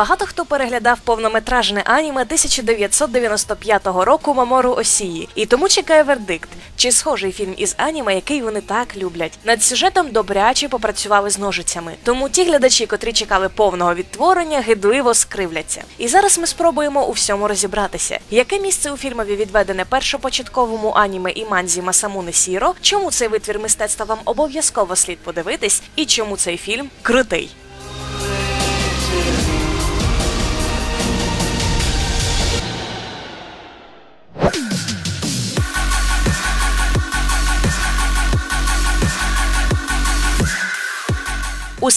Багато хто переглядав повнометражне аніме 1995 року Мамору Осії, і тому чекає вердикт, чи схожий фільм із аніме, який вони так люблять. Над сюжетом добряче попрацювали з ножицями. Тому ті глядачі, котрі чекали повного відтворення, гидливо скривляться. І зараз ми спробуємо у всьому розібратися, яке місце у фільмові відведене першопочатковому аніме і манзі Масамуни Сіро, чому цей витвір мистецтва вам обов'язково слід подивитись, і чому цей фільм крутий. У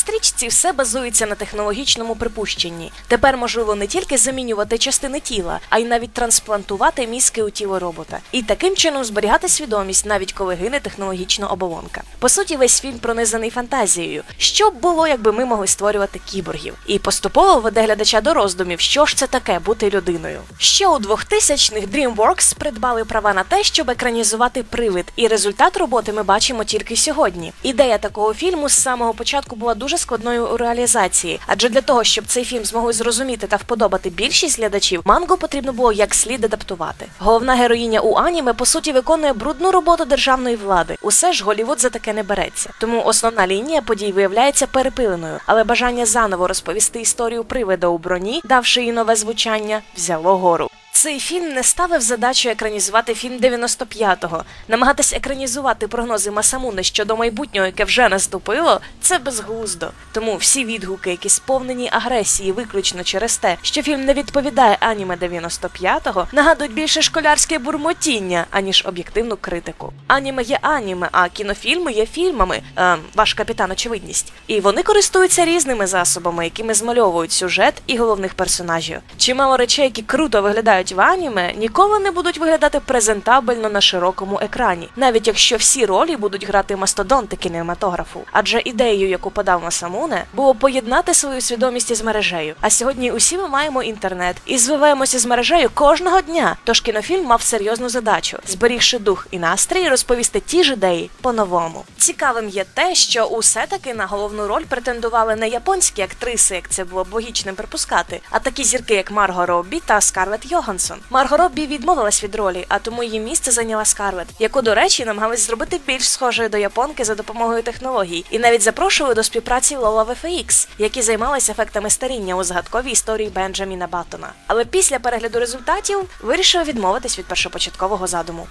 стрічці все базується на технологічному припущенні. Тепер можливо не тільки замінювати частини тіла, а й навіть трансплантувати мізки у тіло робота, і таким чином зберігати свідомість, навіть коли гине технологічна оболонка. По суті, весь фільм пронизаний фантазією. Що б було, якби ми могли створювати кіборгів? І поступово веде глядача до роздумів, що ж це таке бути людиною. Ще у 2000-х DreamWorks придбали права на те, щоб екранізувати привид, і результат роботи ми бачимо тільки сьогодні. Ідея такого фільму з самого початку була дуже складною у реалізації, адже для того, щоб цей фільм змогли зрозуміти та вподобати більшість глядачів, мангу потрібно було як слід адаптувати. Головна героїня у аніме по суті виконує брудну роботу державної влади. Усе ж Голівуд за таке не береться. Тому основна лінія подій виявляється перепиленою, але бажання заново розповісти історію привида у броні, давши їй нове звучання, взяло гору. Цей фільм не ставив задачу екранізувати фільм 95-го. Намагатись екранізувати прогнози Масамуни щодо майбутнього, яке вже наступило, це безглуздо. Тому всі відгуки, які сповнені агресії, виключно через те, що фільм не відповідає аніме 95-го, нагадують більше школярське бурмотіння, аніж об'єктивну критику. Аніме є аніме, а кінофільми є фільмами. Е, ваш капітан очевидність. І вони користуються різними засобами, якими змальовують сюжет і головних персонажів. Чимало речей, які круто виглядають в аніме, ніколи не будуть виглядати презентабельно на широкому екрані, навіть якщо всі ролі будуть грати мастодонти кінематографу. Адже ідеєю, яку подав Масамуне, було поєднати свою свідомість із мережею. А сьогодні усі ми маємо інтернет і звиваємося з мережею кожного дня. Тож кінофільм мав серйозну задачу, зберігши дух і настрій, розповісти ті ж ідеї по-новому. Цікавим є те, що усе таки на головну роль претендували не японські актриси, як це було б логічним припускати, а такі зірки, як Марго Роббі та Скарлетт Йогансон. Марго Роббі відмовилась від ролі, а тому її місце зайняла Скарлетт, яку, до речі, намагались зробити більш схожою до японки за допомогою технологій, і навіть запрошували до співпраці Лола VFX, які займалися ефектами старіння у згадковій історії Бенджаміна Баттона. Але після перегляду результатів вирішили відмовитись від першопочаткового задуму.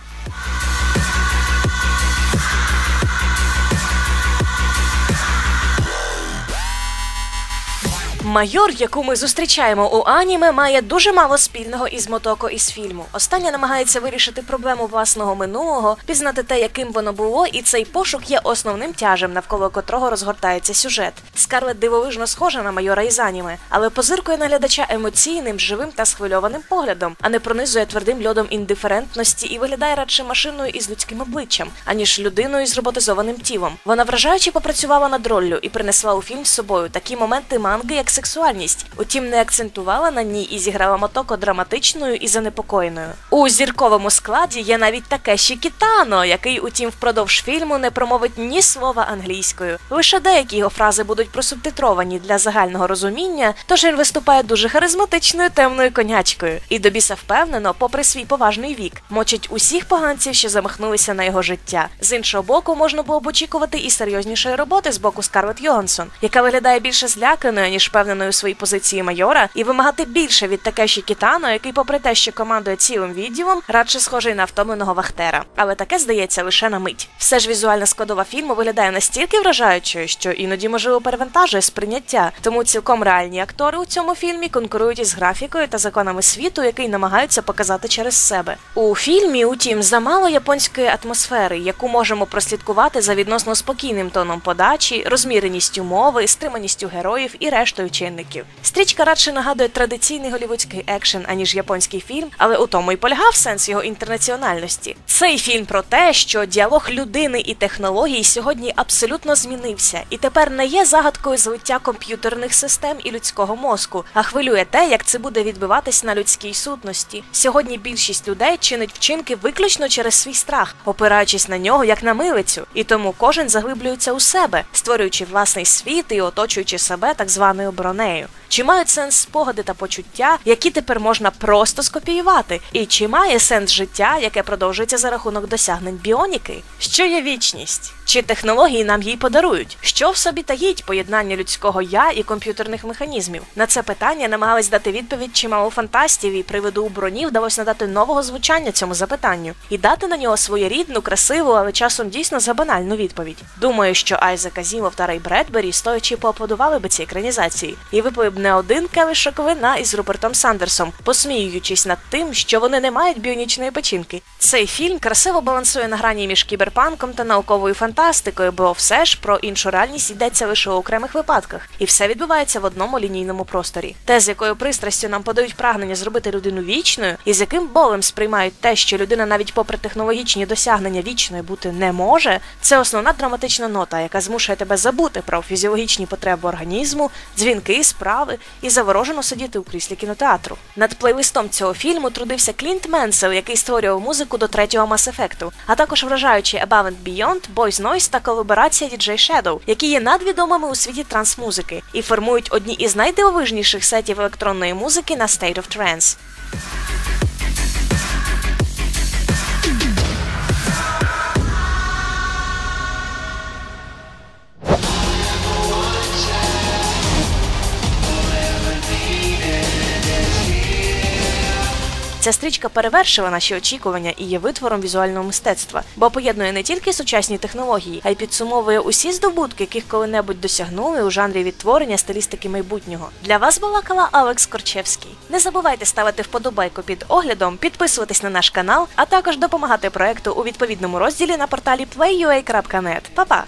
Майор, яку ми зустрічаємо у аніме, має дуже мало спільного із Мотоко із фільму. Остання намагається вирішити проблему власного минулого, пізнати те, яким воно було, і цей пошук є основним тяжем, навколо котрого розгортається сюжет. Скарлет дивовижно схожа на майора із аніме, але позиркує на глядача емоційним, живим та схвильованим поглядом, а не пронизує твердим льодом індиферентності і виглядає радше машиною із людським обличчям, аніж людиною з роботизованим тілом. Вона вражаючи попрацювала над роллю і принесла у фільм з собою такі моменти манги, як сексуальність, утім не акцентувала на ній і зіграла Мотоко драматичною і занепокоєною. У зірковому складі є навіть таке Кітано, який, утім, впродовж фільму не промовить ні слова англійською. Лише деякі його фрази будуть просубтитровані для загального розуміння, тож він виступає дуже харизматичною темною конячкою. І до біса впевнено, попри свій поважний вік, мочить усіх поганців, що замахнулися на його життя. З іншого боку, можна було б очікувати і серйознішої роботи з боку Скарлетт Йогансон, яка виглядає більше зляканою ніж впевненою у своїй позиції майора, і вимагати більше від Такеші Кітано, який, попри те, що командує цілим відділом, радше схожий на втомленого вахтера. Але таке здається лише на мить. Все ж візуальна складова фільму виглядає настільки вражаючою, що іноді можливо перевантажує сприйняття. Тому цілком реальні актори у цьому фільмі конкурують із графікою та законами світу, який намагаються показати через себе. У фільмі, утім, замало японської атмосфери, яку можемо прослідкувати за відносно спокійним тоном подачі, розміреністю мови, стриманістю героїв і рештою чинників. Стрічка радше нагадує традиційний голівудський екшен, аніж японський фільм, але у тому й полягав сенс його інтернаціональності. Цей фільм про те, що діалог людини і технологій сьогодні абсолютно змінився, і тепер не є загадкою злиття комп'ютерних систем і людського мозку, а хвилює те, як це буде відбиватись на людській сутності. Сьогодні більшість людей чинить вчинки виключно через свій страх, опираючись на нього як на милицю, і тому кожен заглиблюється у себе, створюючи власний світ і оточуючи себе так званою про нею. Чи мають сенс спогади та почуття, які тепер можна просто скопіювати? І чи має сенс життя, яке продовжується за рахунок досягнень біоніки? Що є вічність? Чи технології нам їй подарують? Що в собі таїть поєднання людського я і комп'ютерних механізмів? На це питання намагались дати відповідь чимало фантастів, і приводу у броні вдалося надати нового звучання цьому запитанню і дати на нього своєрідну, красиву, але часом дійсно забанальну відповідь. Думаю, що Айзек Азімов та Рей Бредбері стоячи поаплодували би цій екранізації і випили б не один кавишок вина із Рупертом Сандерсом, посміюючись над тим, що вони не мають біонічної печінки. Цей фільм красиво балансує на грані між кіберпанком та науковою фантастикою, бо все ж про іншу реальність йдеться лише у окремих випадках, і все відбувається в одному лінійному просторі. Те, з якою пристрастю нам подають прагнення зробити людину вічною, і з яким болем сприймають те, що людина навіть попри технологічні досягнення вічною бути не може, це основна драматична нота, яка змушує тебе забути про фізіологічні потреби організму, дзвінки, справи і заворожено сидіти у кріслі кінотеатру. Над плейлистом цього фільму трудився Клінт Менсел, який створював музику до третього Mass Effect, а також вражаючі Above and Beyond, Boys Noise та колаборація DJ Shadow, які є надвідомими у світі трансмузики і формують одні із найдивовижніших сетів електронної музики на State of Trance. Стрічка перевершила наші очікування і є витвором візуального мистецтва, бо поєднує не тільки сучасні технології, а й підсумовує усі здобутки, яких коли-небудь досягнули у жанрі відтворення стилістики майбутнього. Для вас балакала Алекс Корчевський. Не забувайте ставити вподобайку під оглядом, підписуватись на наш канал, а також допомагати проекту у відповідному розділі на порталі playua.net. Па-па!